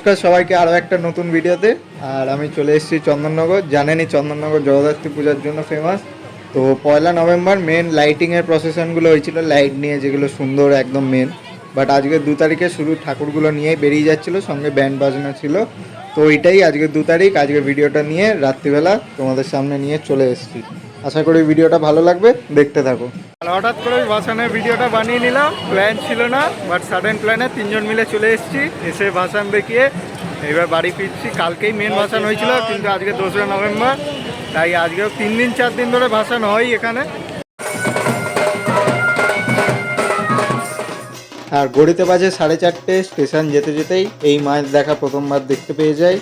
নমস্কার সবাইকে আরও একটা নতুন ভিডিওতে। আর আমি চলে এসেছি চন্দননগর। জানেনই চন্দননগর জগদ্ধাত্রী পূজার জন্য ফেমাস তো পয়লা নভেম্বর মেন লাইটিংয়ের প্রসেশনগুলো হয়েছিল লাইট নিয়ে যেগুলো সুন্দর একদম মেন বাট আজকে দু তারিখে শুধু ঠাকুরগুলো নিয়ে বেরিয়ে যাচ্ছিল, সঙ্গে ব্যান্ড বাজনা ছিল। তো এটাই আজকে দু তারিখ, আজকে ভিডিওটা নিয়ে রাত্রিবেলা তোমাদের সামনে নিয়ে চলে এসেছি। আশা করি ভিডিওটা ভালো লাগবে। দেখতে থাকো। হঠাৎ করে ভাসানের ভিডিওটা বানিয়ে নিলাম। প্ল্যান ছিল না বাট সাডেন প্ল্যানে তিনজন মিলে চলে এসেছি। এসে ভাসান দেখিয়ে এবার বাড়ি ফিরছি। কালকেই মেন ভাসান হয়েছিল কিন্তু আজকে দোসরা নভেম্বর। তাই আজকেও তিন দিন চার দিন ধরে ভাসান হয় এখানে। আর গড়িতে বাজে সাড়ে চারটে স্টেশন যেতে যেতেই এই মাছ দেখা প্রথমবার দেখতে পেয়ে যাই।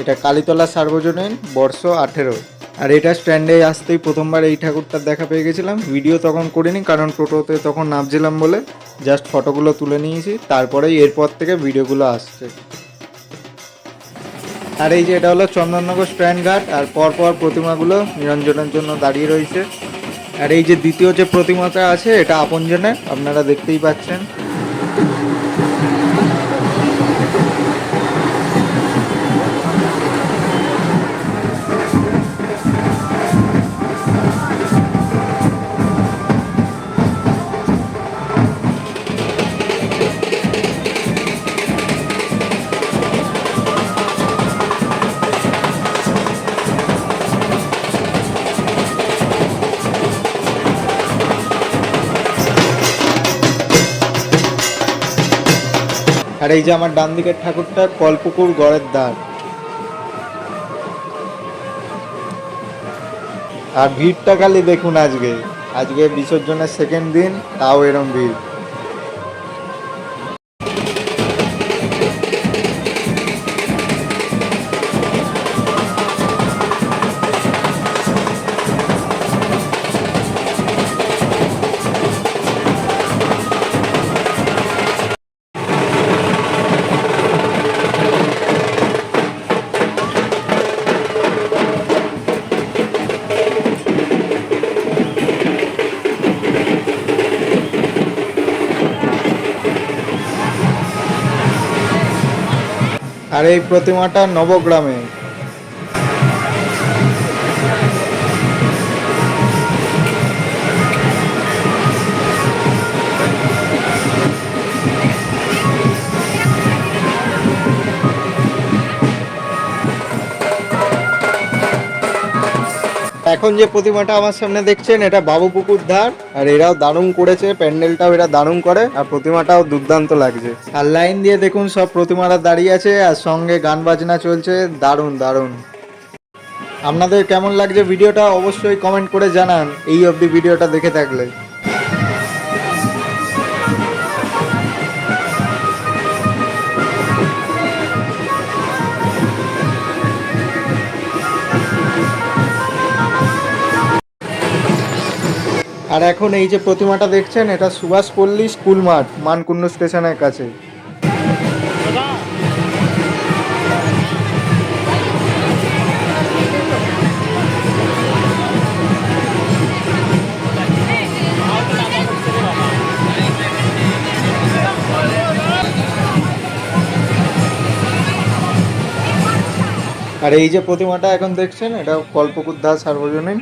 এটা কালীতলা সার্বজনীন বর্ষ আঠেরো। আর এটা স্ট্যান্ডে আসতেই প্রথমবার এই ঠাকুরটার দেখা পেয়ে গেছিলাম। ভিডিও তখন করিনি, কারণ টোটোতে তখন নামছিলাম বলে জাস্ট ফটোগুলো তুলে নিয়েছি, তারপরেই এরপর থেকে ভিডিওগুলো আসছে। আর এই যে এটা হলো চন্দননগর স্ট্যান্ড ঘাট, আর পরপর প্রতিমাগুলো নিরঞ্জনের জন্য দাঁড়িয়ে রয়েছে। আর এই যে দ্বিতীয় যে প্রতিমাটা আছে, এটা আপনজনের, আপনারা দেখতেই পাচ্ছেন। আর এই যে আমার ডান দিকের ঠাকুরটা কলপুকুর গড়ের দ্বার। আর ভিড়টা খালি দেখুন আজকে। আজকে বিসর্জনের সেকেন্ড দিন, তাও এরম ভিড়। আর এই প্রতিমাটা নবগ্রামে। এখন যে প্রতিমাটা আমার সামনে দেখছেন, এটা বাবু পুকুর ধার, আর এরাও দারুণ করেছে, প্যান্ডেলটাও এরা দারুণ করে, আর প্রতিমাটাও দুর্দান্ত লাগছে। আর লাইন দিয়ে দেখুন, সব প্রতিমারা দাঁড়িয়ে আছে, আর সঙ্গে গান বাজনা চলছে, দারুণ দারুণ। আপনাদের কেমন লাগছে ভিডিওটা অবশ্যই কমেন্ট করে জানান, এই অবধি ভিডিওটা দেখে থাকলে। আর এখন এই যে প্রতিমাটা দেখছেন, এটা সুভাষ পল্লী স্কুল মাঠ, মানকুণ্ড স্টেশনের কাছে। আর এই যে প্রতিমাটা এখন দেখছেন, এটা কল্পকুর দাস সার্বজনীন।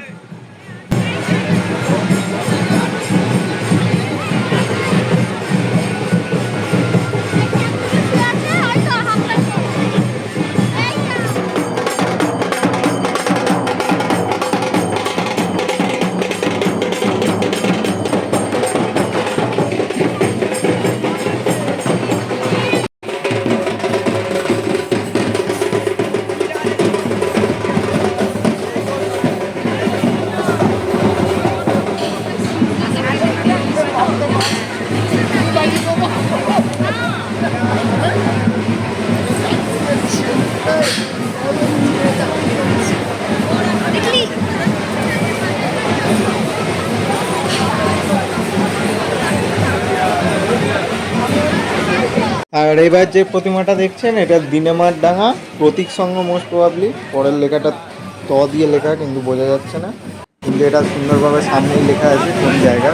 আর এবার যে প্রতিমাটা দেখছেন, এটা দিনেমার ডাঙা, প্রতীক সঙ্গ মোস্ট প্রবাবলি পরের লেখাটা ত দিয়ে লেখা, কিন্তু বোঝা যাচ্ছে না। কিন্তু এটা সুন্দরভাবে সামনেই লেখা আছে, কোন জায়গা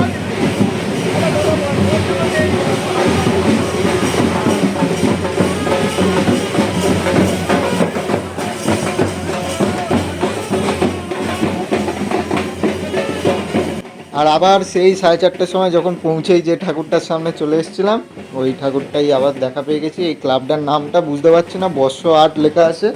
আর আবার সেই সাড়ে চারটের সময় যখন পৌঁছেই যে ঠাকুরটার সামনে চলে এসেছিলাম ওই ঠাকুরটাই আবার দেখা পেয়ে গেছি। এই ক্লাবটার নামটা বুঝতে পারছি না বর্ষ আর্ট লেখা আছে।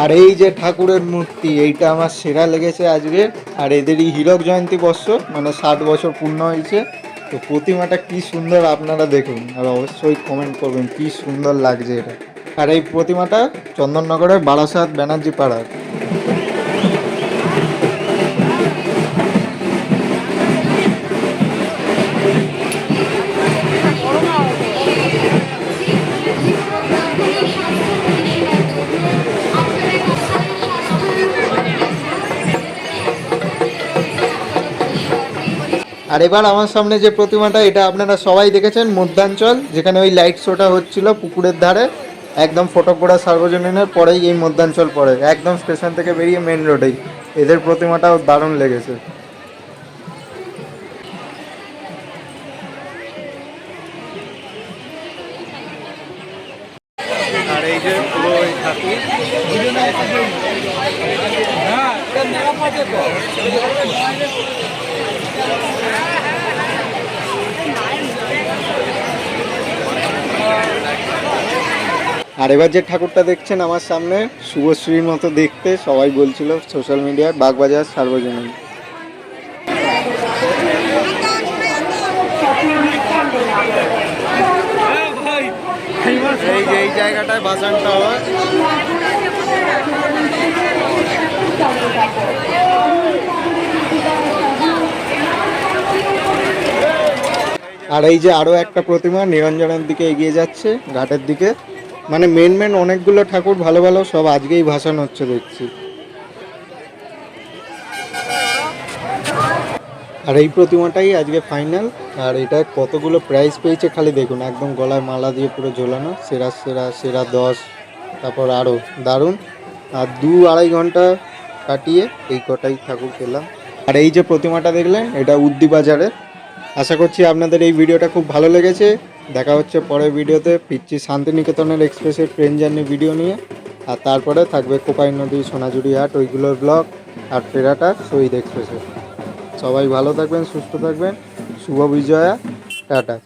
আর এই যে ঠাকুরের মূর্তি, এইটা আমার সেরা লেগেছে আজকে। আর এদেরই হীরক জয়ন্তী বর্ষ মানে ষাট বছর পূর্ণ হয়েছে। তো প্রতিমাটা কি সুন্দর আপনারা দেখুন, আর অবশ্যই কমেন্ট করবেন, কি সুন্দর লাগছে এটা। আর এই প্রতিমাটা চন্দননগরের বারাসাত, ব্যানার্জি পাড়ার। আর এবার আমার সামনে যে প্রতিমাটা এটা আপনারা সবাই দেখেছেন মধ্যাঞ্চল যেখানে ওই লাইট শোটা হচ্ছিল পুকুরের ধারে। একদম ফটকগোড়া সার্বজনীনের পরেই এই মধ্যাঞ্চল পড়ে একদম স্টেশন থেকে বেরিয়ে মেন রোডেই এদের প্রতিমাটাও দারুণ লেগেছে। আর এই যে পুরো ওই ঠাকুর আর এবার যে ঠাকুরটা দেখছেন আমার সামনে, শুভশ্রীর মতো দেখতে, সবাই বলছিল সোশ্যাল মিডিয়ায় বাগবাজার সার্বজনীন। এই যে, এই জায়গাটায় আর এই যে আরও একটা প্রতিমা নিরঞ্জনের দিকে এগিয়ে যাচ্ছে, ঘাটের দিকে। মানে মেন মেন অনেকগুলো ঠাকুর ভালো ভালো সব আজকেই ভাসান হচ্ছে দেখছি। আর এই প্রতিমাটাই আজকে ফাইনাল আর এটা কতগুলো প্রাইজ পেয়েছে খালি দেখুন, একদম গলায় মালা দিয়ে পুরো ঝোলানো, সেরা সেরা সেরা দশ, তারপর আরও দারুণ। আর দু আড়াই ঘণ্টা কাটিয়ে এই কটাই ঠাকুর পেলাম। আর এই যে প্রতিমাটা দেখলেন, এটা উদ্দি বাজারে আশা করছি আপনাদের এই ভিডিওটা খুব ভালো লেগেছে। দেখা হচ্ছে পরের ভিডিওতে। পিচ্ছি শান্তিনিকেতনের এক্সপ্রেসের ট্রেন জার্নি ভিডিও নিয়ে। আর তারপরে থাকবে কোপাই নদী, সোনাঝুরি হাট, ওইগুলোর ব্লগ আর ফেরাটা শহীদ এক্সপ্রেসের। সবাই ভালো থাকবেন, সুস্থ থাকবেন। শুভ বিজয়া। টাটা।